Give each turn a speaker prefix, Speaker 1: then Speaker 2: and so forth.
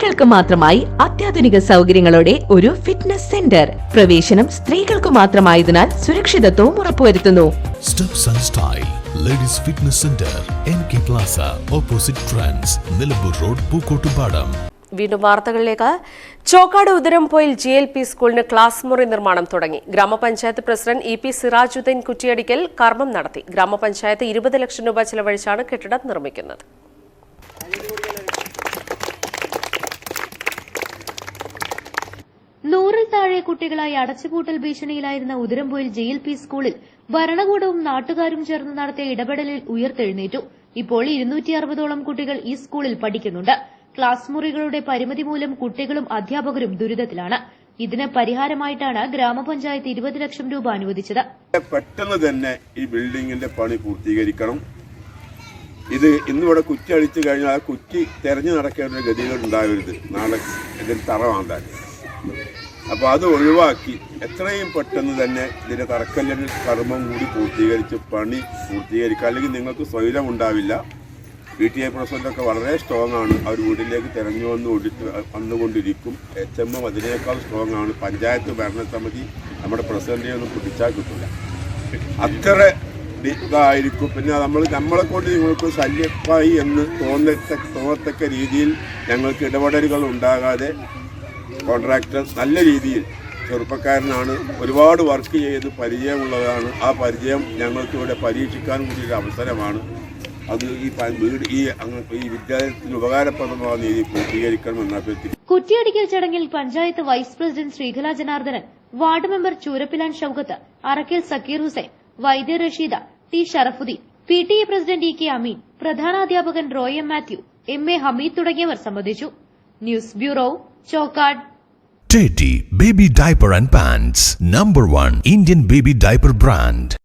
Speaker 1: സ്ത്രീകൾക്ക് മാത്രമായി അത്യാധുനിക സൗകര്യങ്ങളോടെ ഒരു ഫിറ്റ്നസ് സെന്റർ പ്രവേശനം സ്ത്രീകൾക്ക് മാത്രമായതിനാൽ സുരക്ഷിതത്വവും ഉറപ്പുവരുത്തുന്നു.
Speaker 2: Ladies fitness centre N K plaza opposite trans Nilambur road Pookkottupadam
Speaker 3: വീണ്ടും വാർത്തകളിലേക്ക്. Chokkad Udarampoyil G L P സ്കൂളിന് ക്ലാസ് മുറി നിർമ്മാണം തുടങ്ങി. Gramapanchayat president E P Sirajuddin കുറ്റിയടിക്കൽ കർമ്മം നടത്തി. ഗ്രാമപഞ്ചായത്ത് ഇരുപത് ലക്ഷം രൂപ ചെലവഴിച്ചാണ് കെട്ടിടം നിർമ്മിക്കുന്നത്.
Speaker 4: നൂറിൽ താഴെ കുട്ടികളായി അടച്ചുപൂട്ടൽ ഭീഷണിയിലായിരുന്ന ഉദരമ്പൊയിൽ ജെ എൽ പി സ്കൂളിൽ ഭരണകൂടവും നാട്ടുകാരും ചേർന്ന് നടത്തിയ ഇടപെടലിൽ ഉയർത്തെഴുന്നേറ്റു. ഇപ്പോൾ ഇരുന്നൂറ്റി അറുപതോളം കുട്ടികൾ ഈ സ്കൂളിൽ പഠിക്കുന്നുണ്ട്. ക്ലാസ് മുറികളുടെ പരിമിതി മൂലം കുട്ടികളും അധ്യാപകരും ദുരിതത്തിലാണ്. ഇതിന് പരിഹാരമായിട്ടാണ് ഗ്രാമപഞ്ചായത്ത് ഇരുപത് ലക്ഷം രൂപ അനുവദിച്ചത്.
Speaker 5: പെട്ടെന്ന് തന്നെ ഈ ബിൽഡിംഗിന്റെ പണി പൂർത്തീകരിക്കണം. ഇത് ഇന്നിവിടെ കുറ്റി അടിച്ചു കഴിഞ്ഞാൽ ആ കുറ്റി തെരഞ്ഞു നടക്കേണ്ട ഗതികൾ ഉണ്ടാവരുത്. നാളെ ഇതിന് തറ അപ്പോൾ അത് ഒഴിവാക്കി എത്രയും പെട്ടെന്ന് തന്നെ ഇതിന്റെ തറക്കല്ലിന് കർമ്മം കൂടി പൂർത്തീകരിച്ച് പണി പൂർത്തീകരിക്കുക. അല്ലെങ്കിൽ നിങ്ങൾക്ക് സ്വൈരം ഉണ്ടാവില്ല. പി ടി ഐ പ്രസിഡന്റൊക്കെ വളരെ സ്ട്രോങ് ആണ്. അവർ വീട്ടിലേക്ക് തിരഞ്ഞു വന്ന് വന്നുകൊണ്ടിരിക്കും. എച്ച് എം എം അതിനേക്കാൾ സ്ട്രോങ് ആണ്. പഞ്ചായത്ത് ഭരണസമിതി നമ്മുടെ പ്രസിഡന്റിനെ ഒന്നും പിടിച്ചാൽ കിട്ടില്ല അത്ര ഇതായിരിക്കും. പിന്നെ നമ്മൾ നമ്മളെ കൊണ്ട് നിങ്ങൾക്ക് ശല്യമായി എന്ന് തോന്നത്തക്ക തോന്നത്തക്ക രീതിയിൽ ഞങ്ങൾക്ക് ഇടപെടലുകൾ ഉണ്ടാകാതെ കോൺട്രാക്ടർ നല്ല രീതിയിൽ ചെറുപ്പക്കാരനാണ് ഒരുപാട് വർക്ക് ചെയ്ത് പരിചയമുള്ളതാണ്. ആ പരിചയം ഞങ്ങൾക്ക് ഇവിടെ പരീക്ഷിക്കാൻ കൂടിയൊരു അവസരമാണ്. അത് ഈ വീട് ഈ ഈ വിദ്യാലയത്തിന് ഉപകാരപ്രദമാകുന്ന രീതിയിൽ പൂർത്തീകരിക്കണമെന്ന് അഭ്യർത്ഥിക്കുന്നു.
Speaker 4: കുറ്റിയടിക്കൽ ചടങ്ങിൽ panchayat vice president Sreekala Janardhanan ward member Choorappilan Shoukath Arakkil Sakkir Hussain Vaidya Rasheeda T Sharafuddin P T A president E K Ameen പ്രധാനാധ്യാപകൻ Roy M Mathew M A Hameed തുടങ്ങിയവർ സംബന്ധിച്ചു. news bureau Chokkad
Speaker 2: Teddy Baby Diaper and Pants Number 1 Indian Baby Diaper Brand